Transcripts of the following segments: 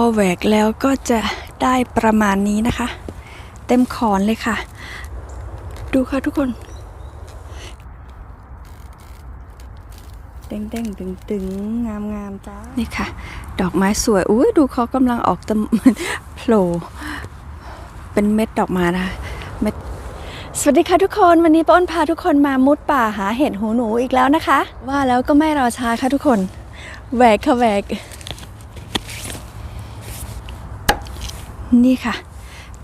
อแหวกแล้วก็จะได้ประมาณนี้นะคะ เต็มขอนเลยค่ะ ดูค่ะทุกคนเด้งเด้งตึงตึงงามงามๆจ้า นี่ค่ะ ดอกไม้สวย อุ้ยดูเขากำลังออกตะโผล่เป็นเม็ดดอกไม้นะคะเม็ดสวัสดีค่ะทุกคนวันนี้ป้าอ้นพาทุกคนมามุดป่าหาเห็ดหูหนูอีกแล้วนะคะ ว่าแล้วก็ไม่รอช้าค่ะทุกคนแหวกค่ะแหวก นี่ค่ะ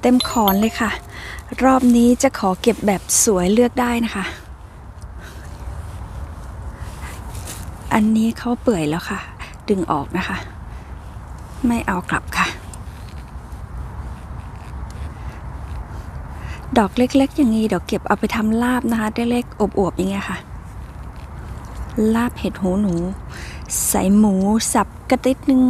เต็มขอนเลยค่ะ รอบนี้จะขอเก็บแบบสวยเลือกได้นะคะ อันนี้เขาเปื่อยแล้วค่ะ ดึงออกนะคะ ไม่เอากลับค่ะ ดอกเล็กๆ อย่างนี้เดี๋ยวเก็บเอาไปทำลาบนะคะเล็กๆอบๆอย่างเงี้ยค่ะ ลาบเห็ดหูหนู ใส่หมูสับกระติดนึง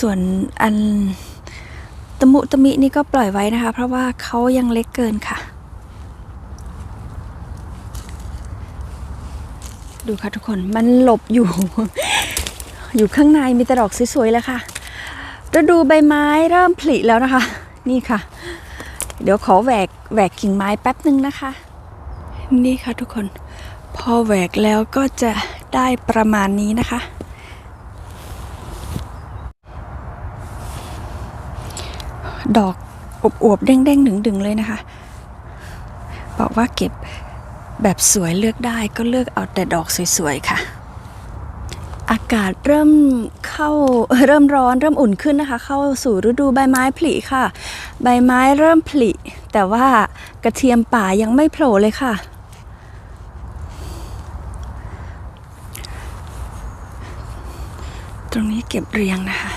ส่วนอันตะมุตะมินี่ก็ปล่อยไว้นะคะ เพราะว่าเขายังเล็กเกินค่ะ ดูค่ะทุกคนมันหลบอยู่ อยู่ข้างในมีแต่ดอกสวยๆแล้วค่ะฤดูใบไม้เริ่มผลิแล้วนะคะ นี่ค่ะ เดี๋ยวขอแหวกแหวกกิ่งไม้แป๊บนึงนะคะ นี่ค่ะทุกคน พอแหวกแล้วก็จะได้ประมาณนี้นะคะ ดอกอวบๆเด้งๆดึงๆเลยนะคะ บอกว่าเก็บแบบสวยเลือกได้ก็เลือกเอาแต่ดอกสวยๆค่ะ อากาศเริ่มเข้าเริ่มร้อนเริ่มอุ่นขึ้นนะคะ เข้าสู่ฤดูใบไม้ผลิค่ะ ใบไม้เริ่มผลิ แต่ว่ากระเทียมป่ายังไม่โผล่เลยค่ะ ตรงนี้เก็บเรียงนะคะ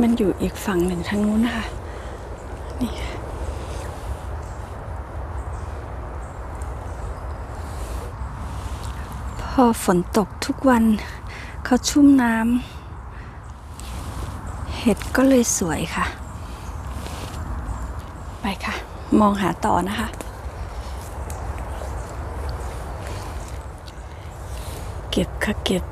มันอยู่อีกฝั่งหนึ่งทางนู้นนะคะ นี่ะพอฝนตกทุกวันเขาชุ่มน้ำเห็ดก็เลยสวยค่ะ ไปค่ะ มองหาต่อนะคะเก็บค่ะเก็บ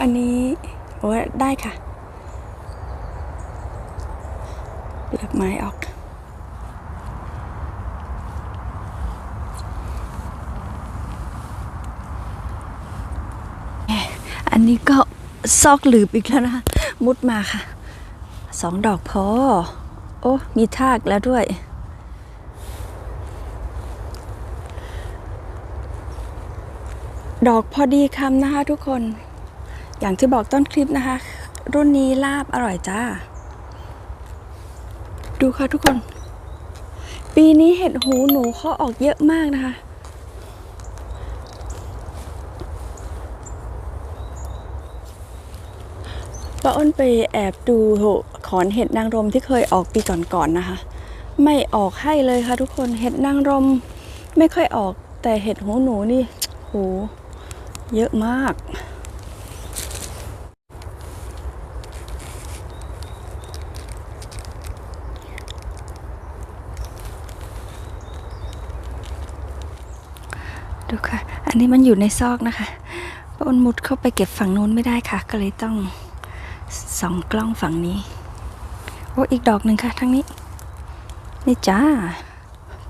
อันนี้โอ้ได้ค่ะเปลือกไม้ออก อันนี้ก็ซอกหลืบอีกแล้วนะคะ มุดมาค่ะ สองดอกพอ โอ้ มีทากแล้วด้วยดอกพอดีคำนะคะทุกคน อย่างที่บอกต้นคลิปนะคะ รุ่นนี้ลาบอร่อยจ้า ดูค่ะทุกคน ปีนี้เห็ดหูหนูเขาออกเยอะมากนะคะ ป้าอ้นไปแอบดูขอนเห็ดนางรมที่เคยออกปีก่อนๆนนะคะ ไม่ออกให้เลยค่ะทุกคนเห็ดนางรมไม่ค่อยออกแต่เห็ดหูหนูนี่โหเยอะมาก ดูค่ะ อันนี้มันอยู่ในซอกนะคะป้าอ้นมุดเข้าไปเก็บฝั่งนู้นไม่ได้ค่ะ ก็เลยต้องส่องกล้องฝั่งนี้ โอ้อีกดอกหนึ่งค่ะ ทั้งนี้ นี่จ้า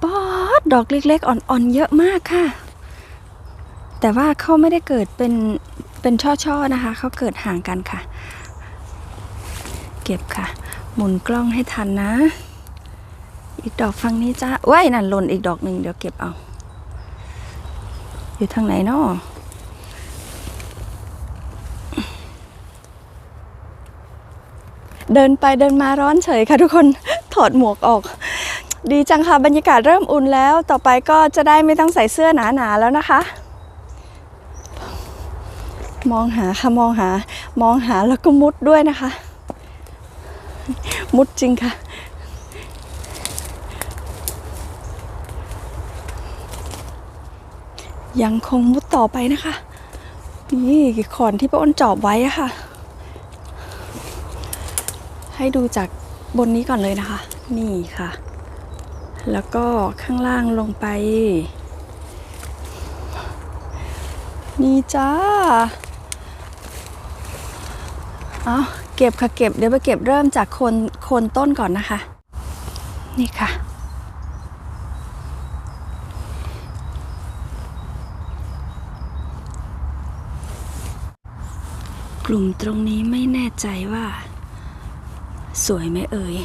ป๊อดดอกเล็กๆ อ่อนๆ เยอะมากค่ะ แต่ว่าเขาไม่ได้เกิดเป็นเป็นช่อๆนะคะ เขาเกิดห่างกันค่ะ เก็บค่ะ หมุนกล้องให้ทันนะ อีกดอกฝั่งนี้จ้าว้ายนั่นหล่นอีกดอกหนึ่งเดี๋ยวเก็บเอา อยู่ทางไหนเนาะเดินไปเดินมาร้อนเฉยค่ะทุกคนถอดหมวกออก ดีจังค่ะบรรยากาศเริ่มอุ่นแล้ว ต่อไปก็จะได้ไม่ต้องใส่เสื้อหนาๆแล้วนะคะ มองหาค่ะมองหามองหาแล้วก็มุดด้วยนะคะ มุดจริงค่ะ ยังคงมุดต่อไปนะคะ นี่ขอนที่ป้าอ้นจอบไว้อะค่ะ ให้ดูจากบนนี้ก่อนเลยนะคะ นี่ค่ะ แล้วก็ข้างล่างลงไป นี่จ้าเอาเก็บค่ะเก็บเดี๋ยวไปเก็บเริ่มจากโคนโคนต้นก่อนนะคะ นี่ค่ะ กลุ่มตรงนี้ไม่แน่ใจว่า สวยไหมเอ่ย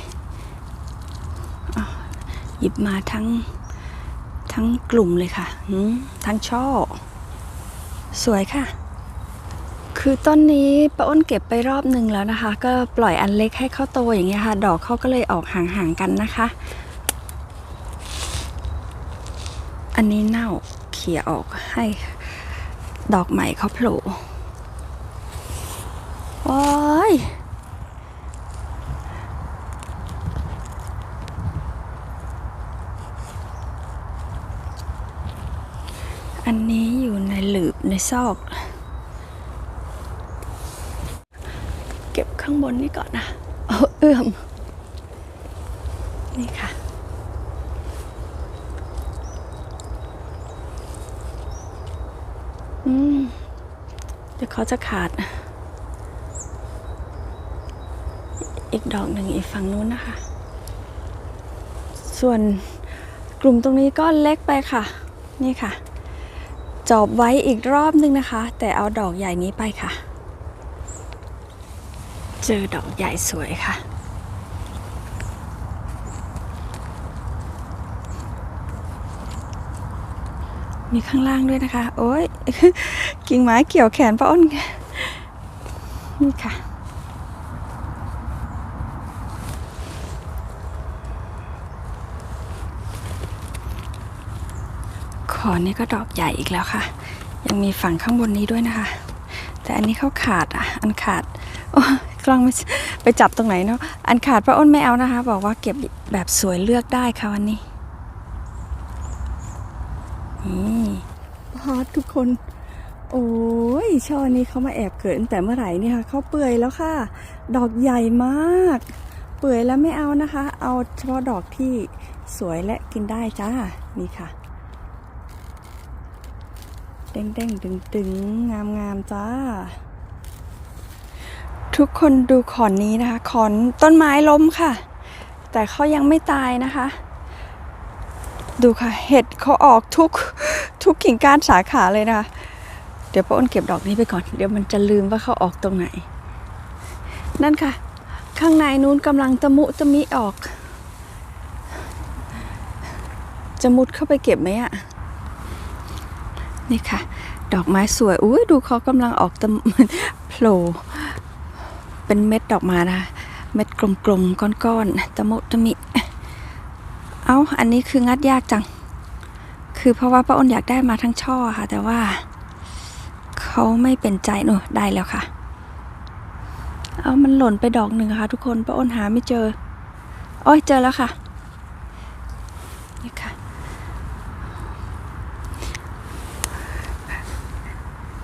หยิบมาทั้งทั้งกลุ่มเลยค่ะทั้งช่อ สวยค่ะ คือต้นนี้ป้าอ้นเก็บไปรอบหนึ่งแล้วนะคะ ก็ปล่อยอันเล็กให้เข้าโตอย่างเงี้ยค่ะ ดอกเขาก็เลยออกห่างๆกันนะคะ อันนี้เน่าเขี่ยออกให้ ดอกใหม่เขาโผล่ ว้ยอันนี้อยู่ในหลืบในซอก เก็บข้างบนนี่ก่อนนะเอาเอื้อม นี่ค่ะอืมเดี๋ยวเขาจะขาด อีกดอกหนึ่งอีกฝั่งนู้นนะคะ ส่วนกลุ่มตรงนี้ก็เล็กไปค่ะ นี่ค่ะ จอบไว้อีกรอบนึงนะคะ แต่เอาดอกใหญ่นี้ไปค่ะ เจอดอกใหญ่สวยค่ะ มีข้างล่างด้วยนะคะ โอ้ยกิ่งไม้เกี่ยวแขนป้าอ้นนี่ค่ะ ขอนี่ก็ดอกใหญ่อีกแล้วค่ะ ยังมีฝั่งข้างบนนี้ด้วยนะคะ แต่อันนี้เขาขาดอะ อันขาด โอ้กล้องไม่ไปจับตรงไหนเนาะ อันขาดป้าอ้นไม่เอานะคะ บอกว่าเก็บแบบสวยเลือกได้ค่ะวันนี้ นี่ฮอตทุกคน โอ้ยช่อนี้เขามาแอบเกิดตั้งแต่เมื่อไหร่นี่ค่ะเขาเปื่อยแล้วค่ะ ดอกใหญ่มาก เปื่อยแล้วไม่เอานะคะ เอาเฉพาะดอกที่สวยและกินได้จ้า นี่ค่ะ เด้งเด้งดึงดึงงามงามจ้า ทุกคนดูขอนนี้นะคะ ขอนต้นไม้ล้มค่ะ แต่เขายังไม่ตายนะคะ ดูค่ะ เห็ดเขาออกทุกทุกกิ่งก้านสาขาเลยนะคะ เดี๋ยวป้าอ้นเก็บดอกนี้ไปก่อน เดี๋ยวมันจะลืมว่าเขาออกตรงไหน นั่นค่ะ ข้างในนู้นกำลังตะมุตะมิออก จะมุดเข้าไปเก็บไหมอะ นี่ค่ะ ดอกไม้สวยอุ้ยดูเขากำลังออกตะโผล่เป็นเม็ดดอกมานะเม็ดกลมๆก้อนๆตะมุตะมิ เอ้าอันนี้คืองัดยากจัง คือเพราะว่าป้าอ้นอยากได้มาทั้งช่อค่ะ แต่ว่าเขาไม่เป็นใจหนูได้แล้วค่ะ เอามันหล่นไปดอกหนึ่งค่ะ ทุกคนป้าอ้นหาไม่เจอ โอ้ยเจอแล้วค่ะ นี่ค่ะ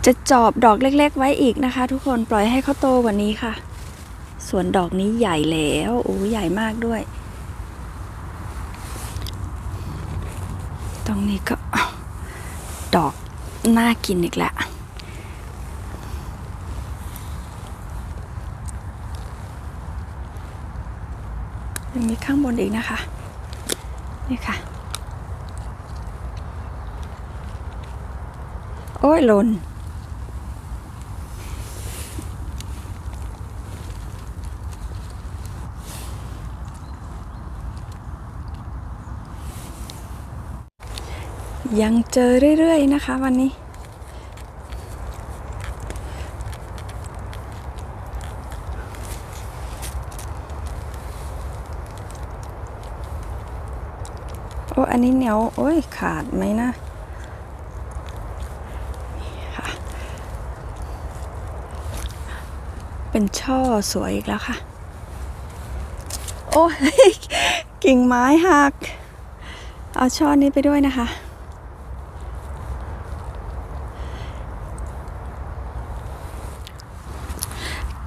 จะจอบดอกเล็ก ๆ ไว้อีกนะคะ ทุกคนปล่อยให้เขาโตกว่านี้ค่ะ ส่วนดอกนี้ใหญ่แล้วโอ้ใหญ่มากด้วย ตรงนี้ก็ดอกน่ากินอีกแล้วยังมีข้างบนอีกนะคะ นี่ค่ะ โอ้ยหล่น ยังเจอเรื่อยๆนะคะวันนี้ โอ้อันนี้เหนียว โอ้ย ขาดไหมนะค่ะเป็นช่อสวยอีกแล้วค่ะ โอ้ยกิ่งไม้หัก เอาช่อนี้ไปด้วยนะคะ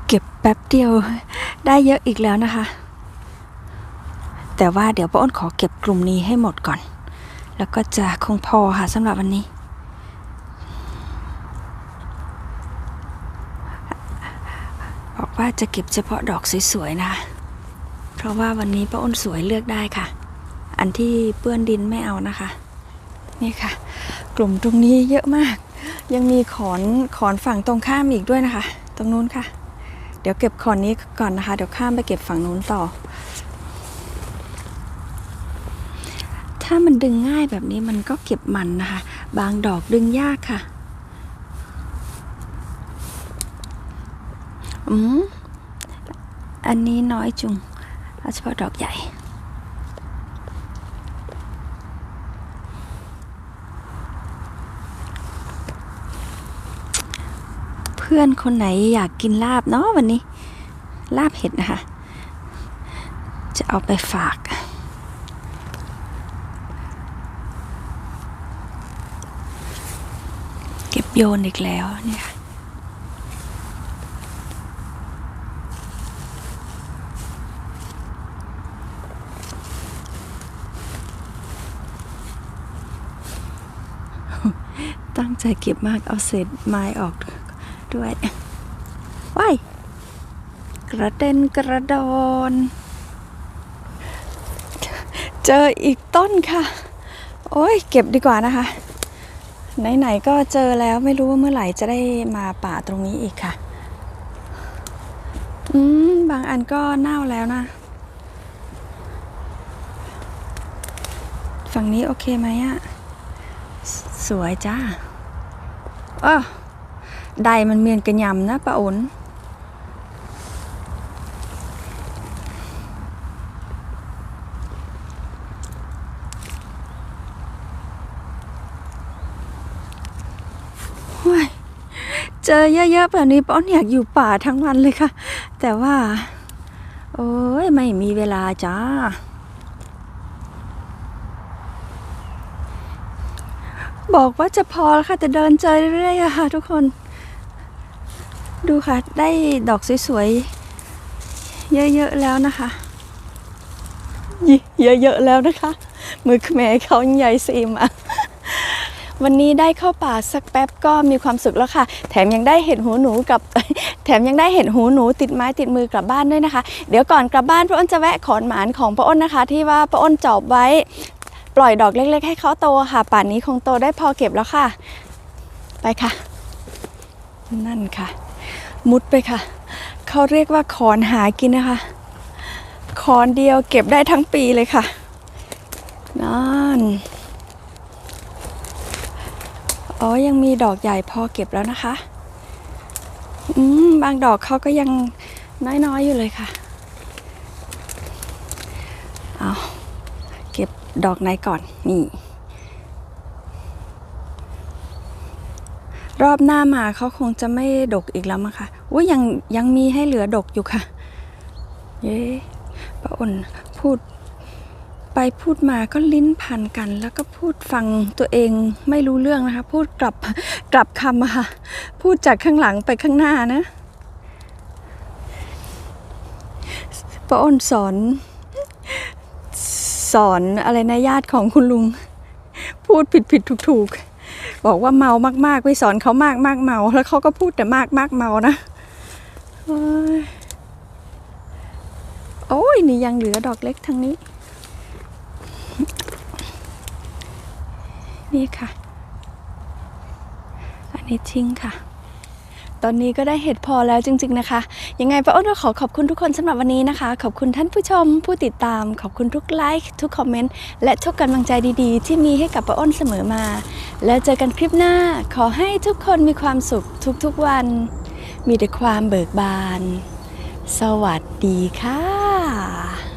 เก็บแป๊บเดียวได้เยอะอีกแล้วนะคะ แต่ว่าเดี๋ยวป้าอ้นขอเก็บกลุ่มนี้ให้หมดก่อน แล้วก็จะคงพอค่ะสำหรับวันนี้ บอกว่าจะเก็บเฉพาะดอกสวยๆนะคะเพราะว่าวันนี้ป้าอ้นสวยเลือกได้ค่ะ อันที่เปื้อนดินไม่เอานะคะ นี่ค่ะ กลุ่มตรงนี้เยอะมาก ยังมีขอนขอนฝั่งตรงข้ามอีกด้วยนะคะ ตรงนู้นค่ะ ดี๋ยวเก็บขอนนี้ก่อนนะคะ เดี๋ยวข้ามไปเก็บฝั่งนู้นต่อ ถ้ามันดึงง่ายแบบนี้มันก็เก็บมันนะคะ บางดอกดึงยากค่ะ อืม อันนี้น้อยจุงเฉพาะดอกใหญ่ พื่อนคนไหนอยากกินลาบเนาะวันนี้ ลาบเห็ดนะคะ จะเอาไปฝาก เก็บโยนอีกแล้วเนี่ยตั้งใจเก็บมากเอาเศษไม้ออก ด้วยว้ายกระเด็นกระดอนเจออีกต้นค่ะ โอ้ยเก็บดีกว่านะคะ ไหน ๆ ก็เจอแล้วไม่รู้ว่าเมื่อไหร่จะได้มาป่าตรงนี้อีกค่ะ อืม บางอันก็เน่าแล้วนะ ฝั่งนี้โอเคไหมอะสวยจ้าเออ ใดมันเมียนกระยำนะป้าโอนโอ้ยเจอเยอะๆแบบนี้ป้าอ้อนอยากอยู่ป่าทั้งวันเลยค่ะ แต่ว่า โอ้ยไม่มีเวลาจ้าบอกว่าจะพอแล้วค่ะแต่เดินเจอเรื่อยๆค่ะทุกคน ดูค่ะ ได้ดอกสวยๆ เยอะๆแล้วนะคะยี่เยอะๆแล้วนะคะ มือแม่เขาใหญ่ซีมาวันนี้ได้เข้าป่าสักแป๊บก็มีความสุขแล้วค่ะ แถมยังได้เห็นหูหนูกับ แถมยังได้เห็นหูหนูติดไม้ติดมือกลับบ้านด้วยนะคะ เดี๋ยวก่อนกลับบ้านพระอ้นจะแวะขอนหมานของพระอ้นนะคะ ที่ว่าพระอ้นจอบไว้ ปล่อยดอกเล็ก ๆ ให้เขาโตค่ะ ป่านนี้คงโตได้พอเก็บแล้วค่ะ ไปค่ะ นั่นค่ะ มุดไปค่ะ เขาเรียกว่าขอนหากินนะคะ ขอนเดียวเก็บได้ทั้งปีเลยค่ะนั่นอ๋อยังมีดอกใหญ่พอเก็บแล้วนะคะ อืมบางดอกเขาก็ยังน้อยๆอยู่เลยค่ะ เอาเก็บดอกไหนก่อน นี่ รอบหน้ามาเขาคงจะไม่ดกอีกแล้วมั้งคะ อุ้ยยังยังมีให้เหลือดกอยู่ค่ะ เย้ป้าอ้นพูด ไปพูดมาก็ลิ้นพันกัน แล้วก็พูดฟังตัวเองไม่รู้เรื่องนะคะ พูดกลับกลับคำค่ะ พูดจากข้างหลังไปข้างหน้านะป้าอ้นสอน สอนอะไรนะญาติของคุณลุง พูดผิดผิดถูกถูกบอกว่าเมามากๆไปสอนเขามากมากเมา แล้วเขาก็พูดแต่มากมากเมานะ โอ้ยนี่ยังเหลือดอกเล็กทางนี้ นี่ค่ะ อันนี้ทิ้งค่ะ ตอนนี้ก็ได้เห็ดพอแล้วจริง ๆนะคะ ยังไงป้าอ้นก็ขอขอบคุณทุกคนสำหรับวันนี้นะคะ ขอบคุณท่านผู้ชม ผู้ติดตาม ขอบคุณทุกไลค์ทุกคอมเมนต์ และทุกกำลังใจดีๆ ที่มีให้กับป้าอ้นเสมอมา แล้วเจอกันคลิปหน้า ขอให้ทุกคนมีความสุขทุกๆวัน มีแต่ความเบิกบาน สวัสดีค่ะ